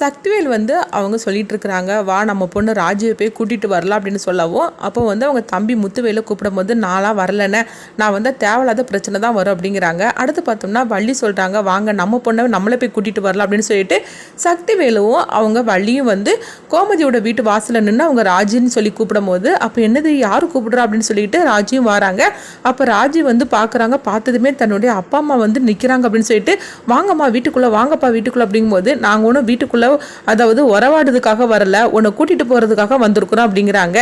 சக்திவேல் வந்து அவங்க சொல்லிட்டு இருக்கிறாங்க வா நம்ம பொண்ணு ராஜுவை போய் கூட்டிகிட்டு வரலாம் அப்படின்னு சொல்லவும் அப்போ வந்து அவங்க தம்பி முத்துவேலை கூப்பிடும்போது நான்லாம் வரலன்னு நான் வந்து தேவையில்லாத பிரச்சனை தான் வரும் அப்படிங்கிறாங்க. அடுத்து பார்த்தோம்னா வள்ளி சொல்கிறாங்க வாங்க நம்ம பொண்ணை நம்மளே போய் கூட்டிகிட்டு வரலாம் அப்படின்னு சொல்லிட்டு சக்திவேலுவும் அவங்க வள்ளியும் வந்து கோமதியோட வீட்டு வாசலில் நின்று அவங்க ராஜின்னு சொல்லி கூப்பிடும்போது அப்போ என்னது யார் கூப்பிடுறா? அப்படின்னு சொல்லிட்டு ராஜியும் வராங்க. அப்போ ராஜி வந்து பார்க்குறாங்க பார்த்ததுமே தன்னுடைய அப்பா அம்மா வந்து நிற்கிறாங்க அப்படின்னு சொல்லிட்டு வாங்கம்மா வீட்டுக்குள்ளே வாங்கப்பா வீட்டுக்குள்ளே அப்படிங்கும்போது நாங்கள் ஒன்றும் வீட்டுக்குள்ளே அதாவது உறவாடுறதுக்காக வரல உன்னை கூட்டிகிட்டு போகிறதுக்காக வந்திருக்கிறோம் அப்படிங்கிறாங்க.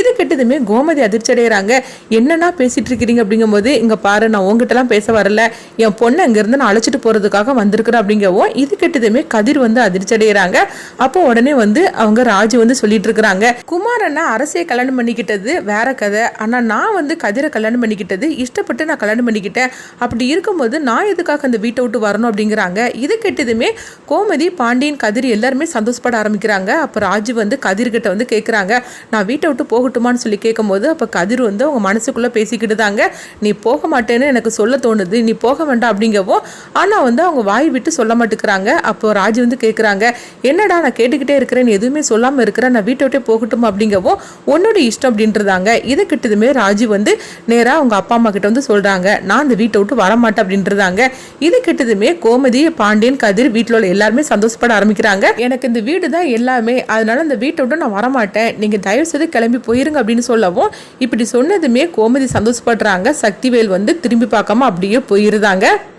இது கெட்டதுமே கோமதி அதிர்ச்சி அடைகிறாங்க என்னன்னா பேசிட்டு இருக்கிறீங்க அப்படிங்கும்போது இங்கே பாரு நான் உங்ககிட்டலாம் பேச வரல. என் பொண்ணை இங்கேருந்து நான் அழைச்சிட்டு போகிறதுக்காக வந்திருக்கிறேன் அப்படிங்கவும் இது கெட்டதுமே கதிர் வந்து அதிர்ச்சி அடைகிறாங்க அப்போ உடனே வந்து அவங்க ராஜு வந்து சொல்லிட்டு இருக்கிறாங்க. குமார் அண்ணா அரசியை கல்யாணம் பண்ணிக்கிட்டது வேற கதை. ஆனால் நான் வந்து கதிரை கல்யாணம் பண்ணிக்கிட்டது இஷ்டப்பட்டு நான் கல்யாணம் பண்ணிக்கிட்டேன். அப்படி இருக்கும்போது நான் எதுக்காக அந்த வீட்டை விட்டு வரணும் அப்படிங்கிறாங்க. இது கெட்டதுமே கோமதி பாண்டியன் கதிர் எல்லாருமே சந்தோஷப்பட ஆரம்பிக்கிறாங்க. அப்போ ராஜு வந்து கதிர்கிட்ட வந்து கேட்குறாங்க நான் வீட்டை விட்டு போகட்டுமான்னு சொல்லி கேட்கும்போது அப்போ கதிர் வந்து அவங்க மனசுக்குள்ளே பேசிக்கிட்டு தாங்க நீ போக மாட்டேன்னு எனக்கு சொல்ல தோணுது நீ போக வேண்டாம் அப்படிங்கவும் ஆனால் வந்து அவங்க வாய் விட்டு சொல்ல மாட்டேங்கிறாங்க. அப்போ ராஜு வந்து கேட்குறாங்க என்னடா நான் கேட்டுக்கிட்டே இருக்கிறேன் நீ எதுவுமே சொல்லாமல் இருக்கிறேன் நான் வீட்டை விட்டே போகட்டும் அப்படிங்கவும் உன்னோட இஷ்டம் அப்படின்றதாங்க. இதை கிட்டதுமே ராஜு வந்து நேராக அவங்க அப்பா அம்மா கிட்ட வந்து சொல்கிறாங்க நான் அந்த வீட்டை விட்டு வரமாட்டேன் அப்படின்றதாங்க. இது கிட்டதுமே கோமதி பாண்டியன் கதிர் வீட்டில் உள்ள எல்லாருமே சந்தோஷப்பட ஆரம்பிக்கிறாங்க. எனக்கு இந்த வீடு தான் எல்லாமே. அதனால அந்த வீட்டை விட்டு நான் வரமாட்டேன். நீங்கள் தயவு செய்து கிளம்பி போயிருங்க அப்படின்னு சொல்லவும் இப்படி சொன்னதுமே கோமதி சந்தோஷப்படுறாங்க. சக்திவேல் வந்து திரும்பி பார்க்காம அப்படியே போயிருந்தாங்க